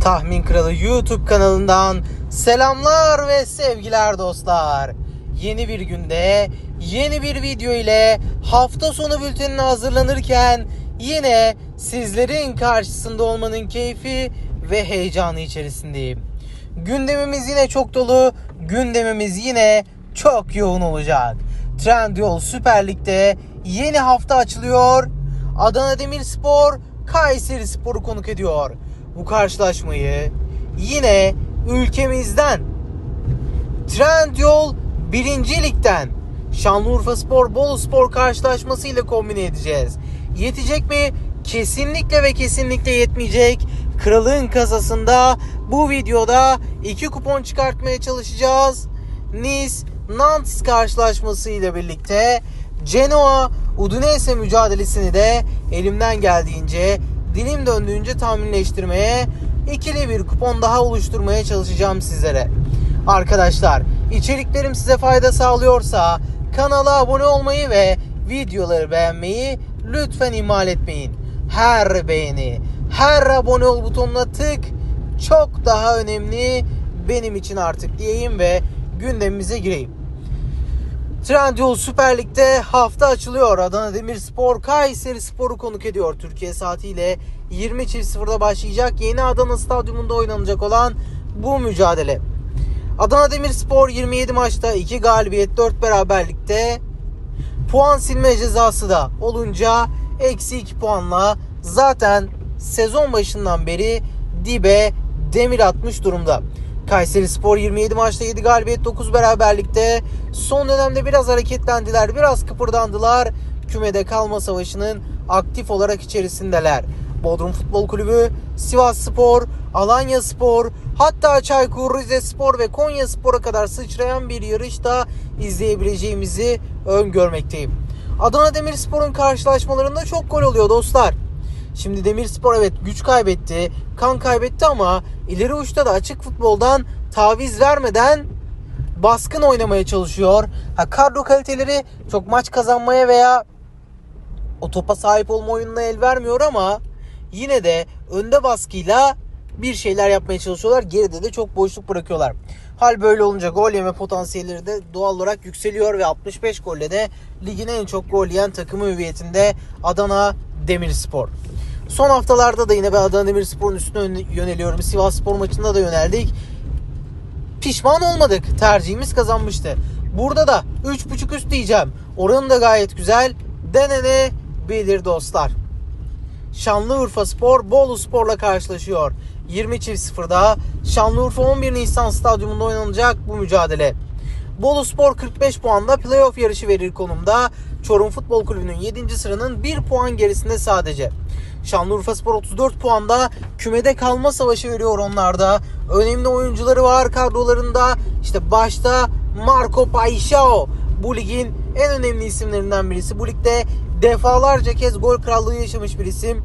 Tahmin Kralı YouTube kanalından selamlar ve sevgiler dostlar. Yeni bir günde yeni bir video ile hafta sonu bültenine hazırlanırken yine sizlerin karşısında olmanın keyfi ve heyecanı içerisindeyim. Gündemimiz yine çok dolu, gündemimiz yine çok yoğun olacak. Trendyol Süper Lig'de yeni hafta açılıyor. Adana Demirspor Kayseri Spor'u konuk ediyor. Bu karşılaşmayı yine ülkemizden Trendyol 1. Lig'den Şanlıurfa Spor Bolu Spor karşılaşması ile kombine edeceğiz. Yetecek mi? Kesinlikle ve kesinlikle yetmeyecek. Kralın kasasında bu videoda iki kupon çıkartmaya çalışacağız. Nice Nantes karşılaşması ile birlikte Genoa Udinese mücadelesini de elimden geldiğince dilim döndüğünce tahminleştirmeye ikili bir kupon daha oluşturmaya çalışacağım sizlere. Arkadaşlar içeriklerim size fayda sağlıyorsa kanala abone olmayı ve videoları beğenmeyi lütfen ihmal etmeyin. Her beğeni, her abone ol butonuna tık çok daha önemli benim için artık diyeyim ve gündemimize gireyim. Trendyol Süper Lig'de hafta açılıyor. Adana Demirspor Kayseri Spor'u konuk ediyor. Türkiye saatiyle 20.00'da başlayacak yeni Adana Stadyumunda oynanacak olan bu mücadele. Adana Demirspor 27 maçta 2 galibiyet 4 beraberlikte puan silme cezası da olunca eksi 2 puanla zaten sezon başından beri dibe demir atmış durumda. Kayseri Spor 27 maçta 7 galibiyet 9 beraberlikte son dönemde biraz hareketlendiler biraz kıpırdandılar kümede kalma savaşının aktif olarak içerisindeler. Bodrum Futbol Kulübü, Sivas Spor, Alanya Spor, hatta Çaykur Rizespor ve Konya Spor'a kadar sıçrayan bir yarışta izleyebileceğimizi öngörmekteyim. Adana Demirspor'un karşılaşmalarında çok gol oluyor dostlar. Şimdi Demirspor evet güç kaybetti, kan kaybetti ama ileri uçta da açık futboldan taviz vermeden baskın oynamaya çalışıyor. Ha kadro kaliteleri çok maç kazanmaya veya o topa sahip olma oyununa el vermiyor ama yine de önde baskıyla bir şeyler yapmaya çalışıyorlar. Geride de çok boşluk bırakıyorlar. Hal böyle olunca gol yeme potansiyelleri de doğal olarak yükseliyor ve 65 golle de ligin en çok gol yiyen takımı hüviyetinde Adana Demirspor. Son haftalarda da yine ben Adana Demirspor'un üstüne yöneliyorum. Sivas Spor maçında da yöneldik. Pişman olmadık. Tercihimiz kazanmıştı. Burada da 3.5 üst diyeceğim. Oranı da gayet güzel. Denenebilir dostlar. Şanlıurfa Spor Bolu Spor'la karşılaşıyor. 20 çift sıfırda Şanlıurfa 11 Nisan stadyumunda oynanacak bu mücadele. Bolu Spor 45 puanla playoff yarışı verir konumda. Çorum Futbol Kulübü'nün 7. sıranın 1 puan gerisinde sadece. Şanlıurfa Spor 34 puanda kümede kalma savaşı veriyor onlarda. Önemli oyuncuları var kadrolarında. İşte başta Marco Paixão bu ligin en önemli isimlerinden birisi. Bu ligde defalarca kez gol krallığı yaşamış bir isim.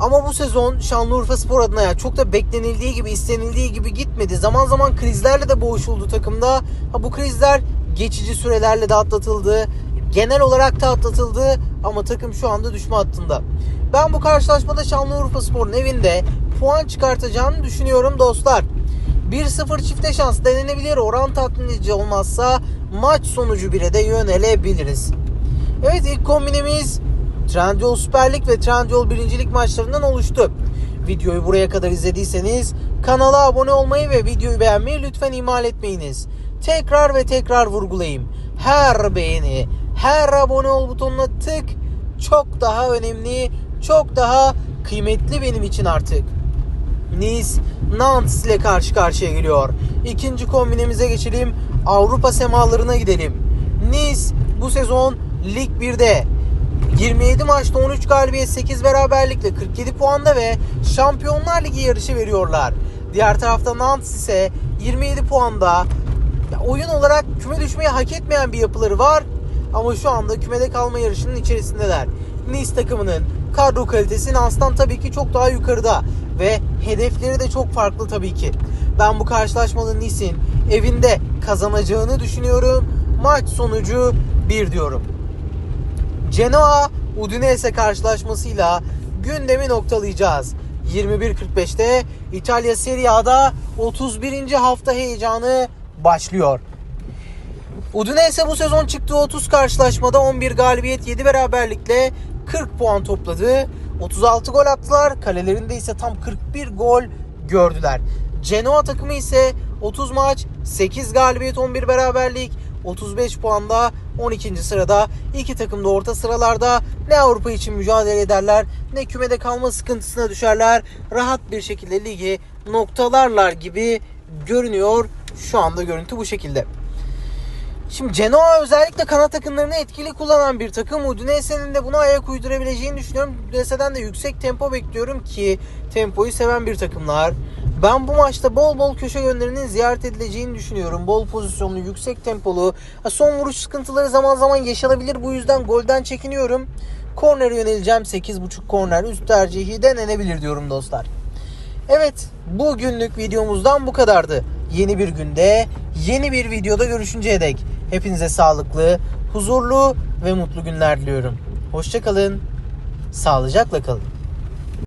Ama bu sezon Şanlıurfa Spor adına ya çok da beklenildiği gibi istenildiği gibi gitmedi. Zaman zaman krizlerle de boğuşuldu takımda. Ha bu krizler geçici sürelerle de atlatıldı. Genel olarak da atlatıldı ama takım şu anda düşme hattında. Ben bu karşılaşmada Şanlıurfa Spor'un evinde puan çıkartacağını düşünüyorum dostlar. 1-0 çifte şans denenebilir. Oran tatmin edici olmazsa maç sonucu 1'e de yönelebiliriz. Evet ilk kombinemiz Trendyol Süper Lig ve Trendyol 1. Lig maçlarından oluştu. Videoyu buraya kadar izlediyseniz kanala abone olmayı ve videoyu beğenmeyi lütfen ihmal etmeyiniz. Tekrar ve tekrar vurgulayayım. Her beğeni, her abone ol butonuna tık çok daha önemli, çok daha kıymetli benim için artık. Nice Nantes ile karşı karşıya geliyor. İkinci kombinemize geçelim. Avrupa semalarına gidelim. Nice bu sezon Lig 1'de 27 maçta 13 galibiyet 8 beraberlikle 47 puanda ve Şampiyonlar Ligi yarışı veriyorlar. Diğer tarafta Nantes ise 27 puanda Oyun olarak küme düşmeyi hak etmeyen bir yapıları var ama şu anda kümede kalma yarışının içerisindeler. Nice takımının kadro kalitesi Nance'dan tabii ki çok daha yukarıda ve hedefleri de çok farklı tabii ki. Ben bu karşılaşmada Nice'in evinde kazanacağını düşünüyorum. Maç sonucu 1 diyorum. Genoa Udinese karşılaşmasıyla gündemi noktalayacağız. 21.45'te İtalya Serie A'da 31. hafta heyecanı başlıyor. Udinese bu sezon çıktığı 30 karşılaşmada 11 galibiyet 7 beraberlikle 40 puan topladı. 36 gol attılar. Kalelerinde ise tam 41 gol gördüler. Genoa takımı ise 30 maç 8 galibiyet 11 beraberlik 35 puanda 12. sırada. İki takım da orta sıralarda ne Avrupa için mücadele ederler ne kümede kalma sıkıntısına düşerler. Rahat bir şekilde ligi noktalarlar gibi görünüyor. Şu anda görüntü bu şekilde. Şimdi Genoa özellikle kanat takımlarını etkili kullanan bir takım. Udinese'nin de buna ayak uydurabileceğini düşünüyorum. Udinese'den de yüksek tempo bekliyorum ki tempoyu seven bir takımlar. Ben bu maçta bol bol köşe yönlerinin ziyaret edileceğini düşünüyorum. Bol pozisyonlu, yüksek tempolu. Son vuruş sıkıntıları zaman zaman yaşanabilir. Bu yüzden golden çekiniyorum. Kornere yöneleceğim. 8.5 korner üst tercihi denenebilir diyorum dostlar. Evet, bugünlük videomuzdan bu kadardı. Yeni bir günde, yeni bir videoda görüşünceye dek hepinize sağlıklı, huzurlu ve mutlu günler diliyorum. Hoşçakalın, sağlıcakla kalın.